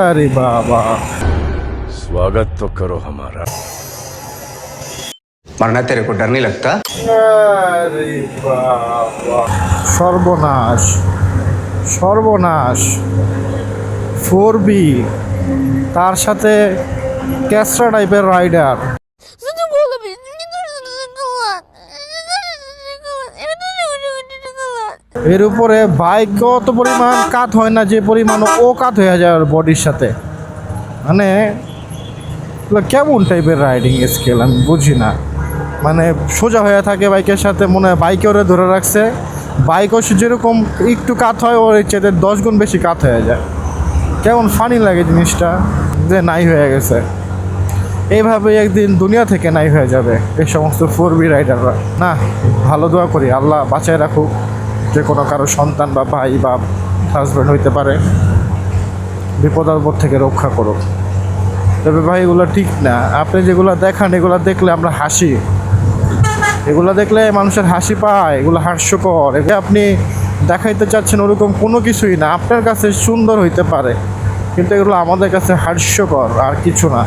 আরে বাবা स्वागत तो करो हमारा मरना तेरे को डर नहीं लगता আরে বাবা সর্বনাশ সর্বনাশ ফোর বি তার সাথে ক্যাসরা টাইপের রাইডার এর উপরে বাইক অত পরিমাণ কাত হয় না, যে পরিমাণ ও কাত হয়ে যায় ওর বডির সাথে? মানে কেমন টাইপের রাইডিং স্কেল আমি বুঝি না। মানে সোজা হয়ে থাকে বাইকের সাথে, মনে হয় বাইকে ওরে ধরে রাখছে। বাইকও যেরকম একটু কাত হয়, ওর চেয়ে দশ গুণ বেশি কাত হয়ে যায়। কেমন ফানি লাগে জিনিসটা, যে নাই হয়ে গেছে। এইভাবে একদিন দুনিয়া থেকে নাই হয়ে যাবে এই সমস্ত ফোর বি রাইডাররা না, ভালো দোয়া করি, আল্লাহ বাঁচায় রাখুক। যে কোনো কারও সন্তান বা ভাই বা হাজব্যান্ড হইতে পারে, বিপদের আপদ থেকে রক্ষা করো তবে ভাই, এগুলো ঠিক না। আপনি যেগুলো দেখান, এগুলো দেখলে আমরা হাসি। এগুলো দেখলে মানুষের হাসি পায়, এগুলো হাস্যকর। এগুলো আপনি দেখাইতে চাচ্ছেন ওরকম কোনো কিছুই না। আপনার কাছে সুন্দর হইতে পারে, কিন্তু এগুলো আমাদের কাছে হাস্যকর আর কিছু না।